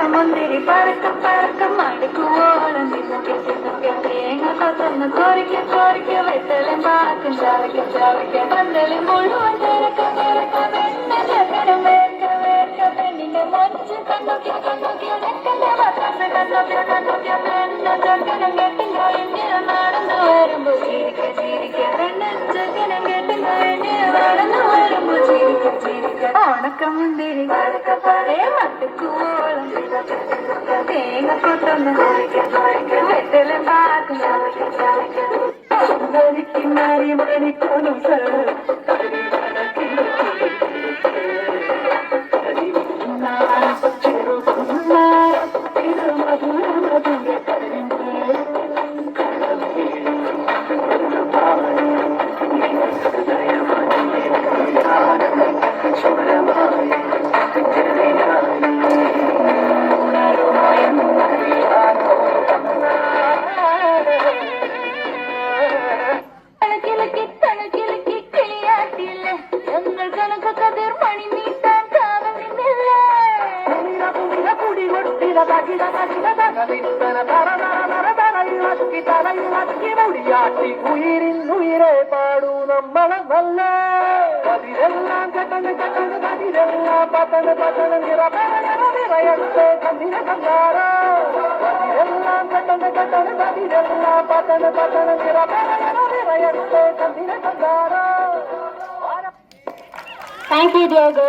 ഉണക്കമുന്തിരി പറക്കം പറക്കം അടുക്കുവോളം നിന്ന് തിന്നൊക്കെ തേങ്ങ കോരിക്ക വെട്ടലും പാക്കും ചവയ്ക്ക ചവയ്ക്ക പന്തലും മുഴുവൻ തിരക്ക തിരക്ക വെണ്ണ വേർക്ക വേർക്ക പെണ്ണിന്റെ മൊഞ്ച് കണ്ണൊക്കെ കണ്ണൊക്കെ ഉടക്കന്റെ പത്രസ് കണ്ണൊക്കെ കണ്ണൊക്കെ. പെണ്ണ ചക്കരം കെട്ടും കഴിഞ്ഞ നടന്നു വരുമ്പോ ചിരിക്ക ചിരിക്ക പെണ്ണൻ ചക്കരം കെട്ടും കഴിഞ്ഞ് നടന്നു വരുമ്പോ പറക്ക மணிக்கு மணி மணிக்கு தகிட தகிட தகிட தகவித்தன தர தர தர தரை லட்கி தலை லட்கி முடியாட்டி உயிரின் உயிரே பாடும் நம்மளம் நல்ல பதிலெல்லாம் கட்டணு கட்டணு பதிலெல்லாம் பத்தனு பத்தனு நிறபரயத்தே கண்ணின கண்டாரோ பதிலெல்லாம் கட்டணு கட்டணு பதிலெல்லாம் பத்தனு பத்தனு நிறபரயத்தே கண்ணின கண்டாரோ Thank you, Diego.